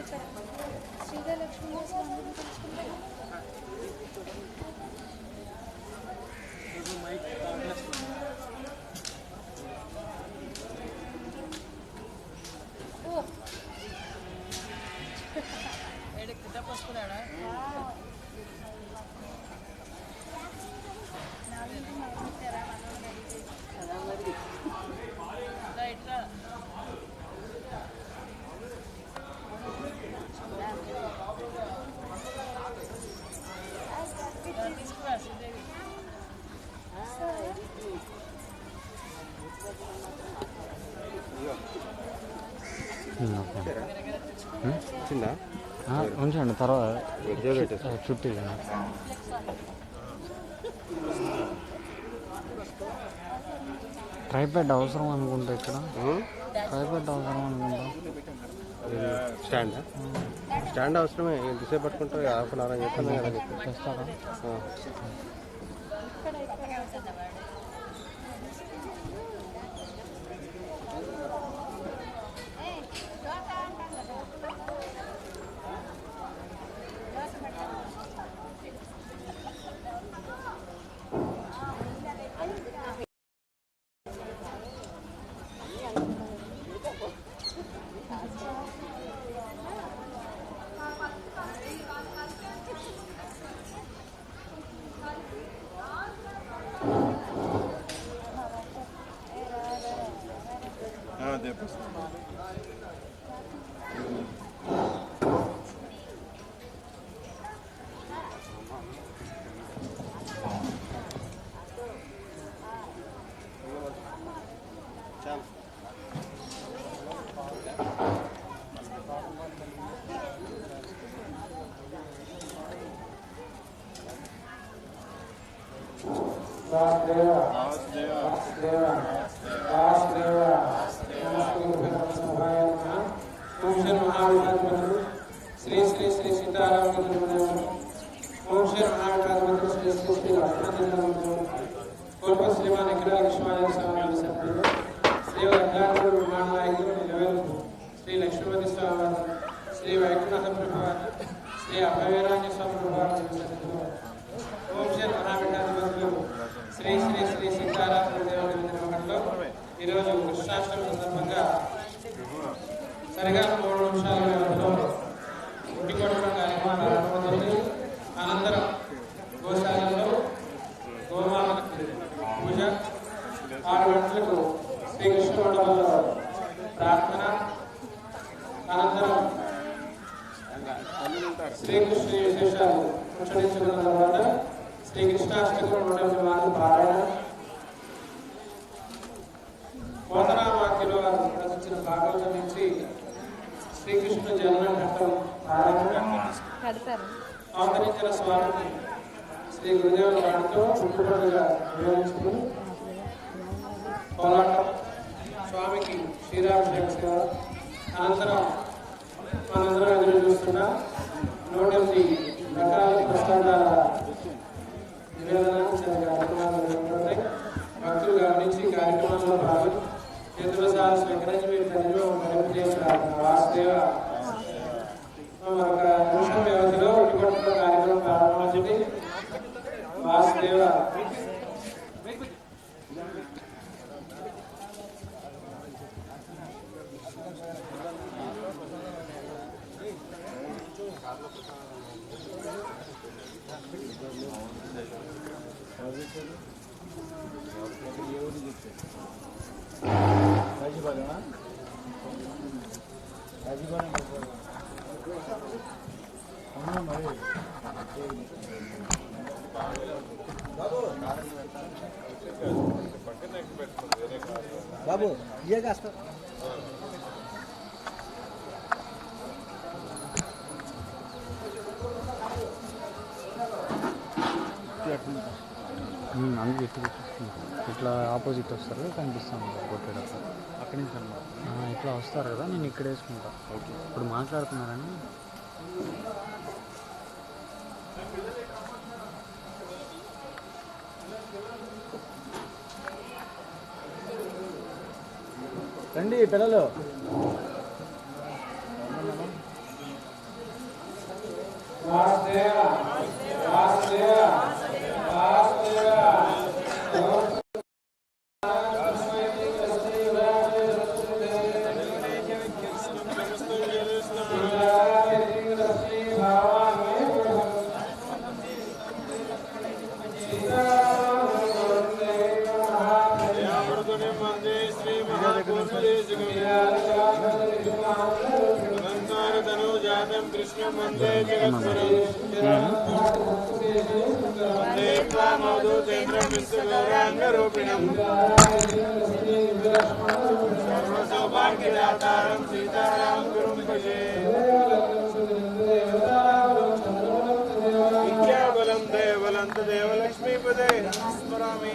ఇక్కడ శ్రీలక్ష్మి ఉంచండి తర్వాత చుట్టూ ట్రైప్యాడ్ అవసరం అనుకుంటా ఇక్కడ ట్రైప్యాడ్ అవసరం అనుకుంటా స్టాండ్ స్టాండ్ అవసరమే ఎంతసేపు పట్టుకుంటావు హాఫ్ అన్ అవర్ అని చెప్పాను కదా. Satya. Satya. Satya. ఈరోజు కృష్ణాష్టమి సందర్భంగా సరిగా మూడు నిమిషాల వ్యవధిలో ఇంటి కొట్టడం కార్యక్రమం ప్రారంభమవుతుంది అనంతరం గోశాలలో గోమాత పూజ ఆరు గంటలకు శ్రీకృష్ణ ప్రార్థన అనంతరం శ్రీకృష్ణ విశేషాలు ముచ్చరించుకున్న తర్వాత శ్రీకృష్ణాష్టమి నూట పారాయణ. పోతనామాఖ్యలో రచించిన భాగవతం నుంచి శ్రీకృష్ణ జన్మ ఘట్టం అవతరించిన స్వామిని శ్రీ గురుదేవుల వారితో చుట్టుపక్కల వివరించుకుని పోరాటం. స్వామికి శ్రీరామచంద్ర సేవ అనంతరం మనందరం ఎదురు చూస్తున్న నూట ఎనిమిది రకాల ప్రసాదాల నివేదన భక్తులు గమనించి కార్యక్రమంలో భాగం చేతుల సార్ స్వీకరించి మీరు తండ్రిలో వాసుదేవ ఒక నిమిషం వ్యవధిలో ఇటువంటి కార్యక్రమం ప్రారంభమవుతుంది వాసుదేవ బాబు ఇయే కాస్త. అందుకే ఇట్లా ఆపోజిట్ వస్తారు కనిపిస్తాం. కనిపిస్తాను కొట్టేటప్పుడు. అక్కడి నుంచి అనమాట ఇట్లా వస్తారు కదా నేను ఇక్కడ వేసుకుంటా. ఓకే. ఇప్పుడు మాట్లాడుతున్నారని. రండి పిల్లలు. तनुजातं कृष्णं वंदे जगद्गुरुं वंदे त्वामवधूतेन्द्रं विश्वगौराङ्गरूपिणं सर्वसौभाग्यदातारं सीतारां गुरुं भजे विद्याबलं देवलं तदेव लक्ष्मीपदे स्मरामि